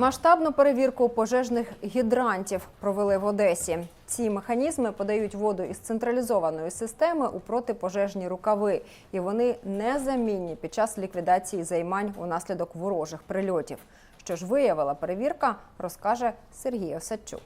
Масштабну перевірку пожежних гідрантів провели в Одесі. Ці механізми подають воду із централізованої системи у протипожежні рукави, і вони незамінні під час ліквідації займань унаслідок ворожих прильотів. Що ж виявила перевірка, розкаже Сергій Осадчук.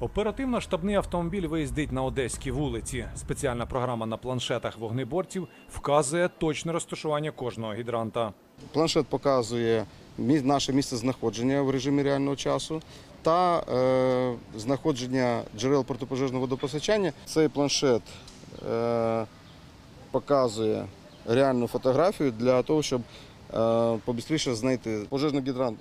Оперативно-штабний автомобіль виїздить на одеські вулиці. Спеціальна програма на планшетах вогнеборців вказує точне розташування кожного гідранта. Планшет показує наше місце знаходження в режимі реального часу та е, знаходження джерел протипожежного водопостачання. Цей планшет е, показує реальну фотографію для того, щоб е, побістріше знайти пожежний гідрант.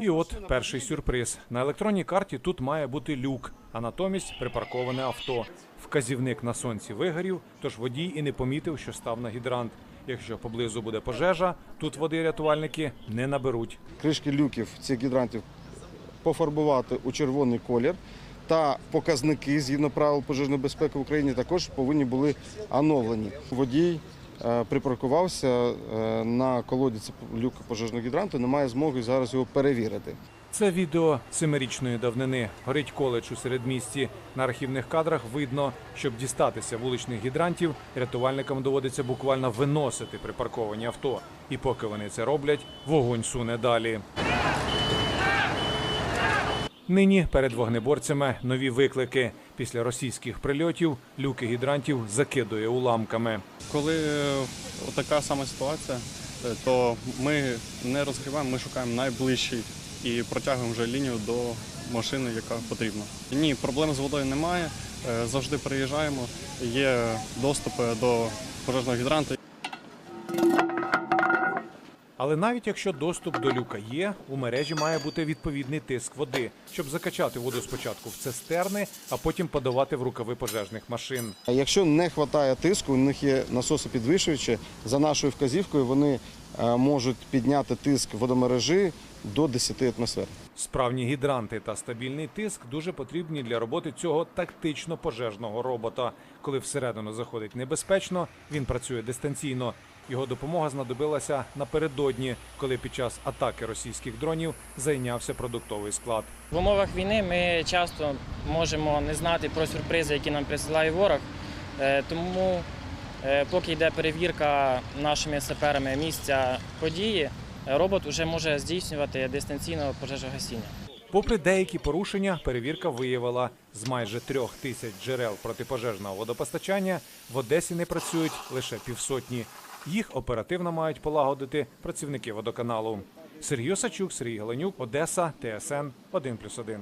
І от перший сюрприз. На електронній карті тут має бути люк, а натомість припарковане авто. Вказівник на сонці вигорів, тож водій і не помітив, що став на гідрант. Якщо поблизу буде пожежа, тут води рятувальники не наберуть. Кришки люків цих гідрантів пофарбувати у червоний колір. Та показники згідно правил пожежної безпеки в Україні також повинні були оновлені. Водій припаркувався е, на колодязі люка пожежного гідранту, немає змоги зараз його перевірити. Це відео семирічної давнини. Горить коледж у середмісті. На архівних кадрах видно, щоб дістатися вуличних гідрантів, рятувальникам доводиться буквально виносити припарковані авто. І поки вони це роблять, вогонь суне далі. Нині перед вогнеборцями нові виклики. Після російських прильотів люки гідрантів закидує уламками. Коли е, така сама ситуація, е, то ми не розгріваємо, ми шукаємо найближчий і протягуємо вже лінію до машини, яка потрібна. Ні, проблем з водою немає. е, Завжди приїжджаємо. Є доступи до пожежного гідранта. Але навіть якщо доступ до люка є, у мережі має бути відповідний тиск води, щоб закачати воду спочатку в цистерни, а потім подавати в рукави пожежних машин. Якщо не вистачає тиску, у них є насоси підвищувачі. За нашою вказівкою вони можуть підняти тиск водомережі до 10 атмосфер. Справні гідранти та стабільний тиск дуже потрібні для роботи цього тактично пожежного робота. Коли всередину заходить небезпечно, він працює дистанційно. Його допомога знадобилася напередодні, коли під час атаки російських дронів зайнявся продуктовий склад. В умовах війни ми часто можемо не знати про сюрпризи, які нам присилає ворог. Е, Тому, е, поки йде перевірка нашими саперами місця події, е, робот вже може здійснювати дистанційно пожежогасіння. Попри деякі порушення, перевірка виявила, з майже трьох тисяч джерел протипожежного водопостачання в Одесі не працюють лише півсотні. Їх оперативно мають полагодити працівники водоканалу. Сергій Осачук, Сергій Галенюк, Одеса, ТСН 1+,1.